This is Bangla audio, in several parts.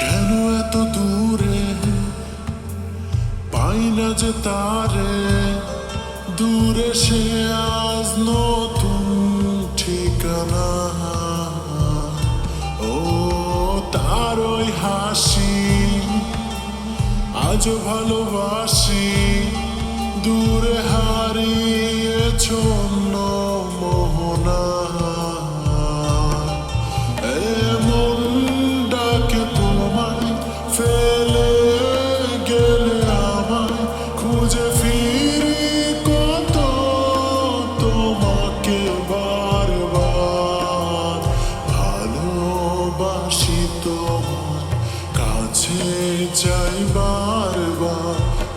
কেন এত দূরে? পাই না যে তারে দূরে সে আজ নতুন ঠিকানা। ও তার ওই হাসি আজ ভালোবাসি, দূরে হারিয়েছো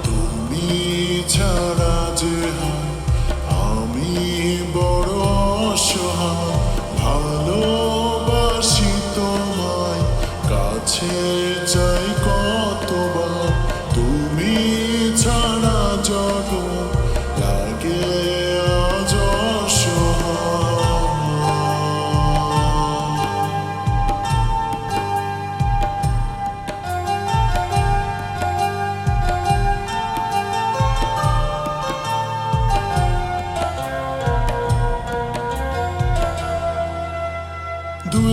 তুমি ছাড়া যে আমি বড় অসহায় ভালোবাসি তোমায় কাছে চাই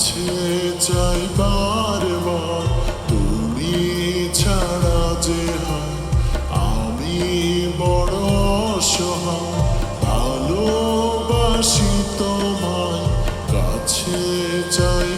কাছে চাই বারবার। তুমি ছাড়া যে হয় আমি বড় সহায় ভালোবাসি তোমায় কাছে চাই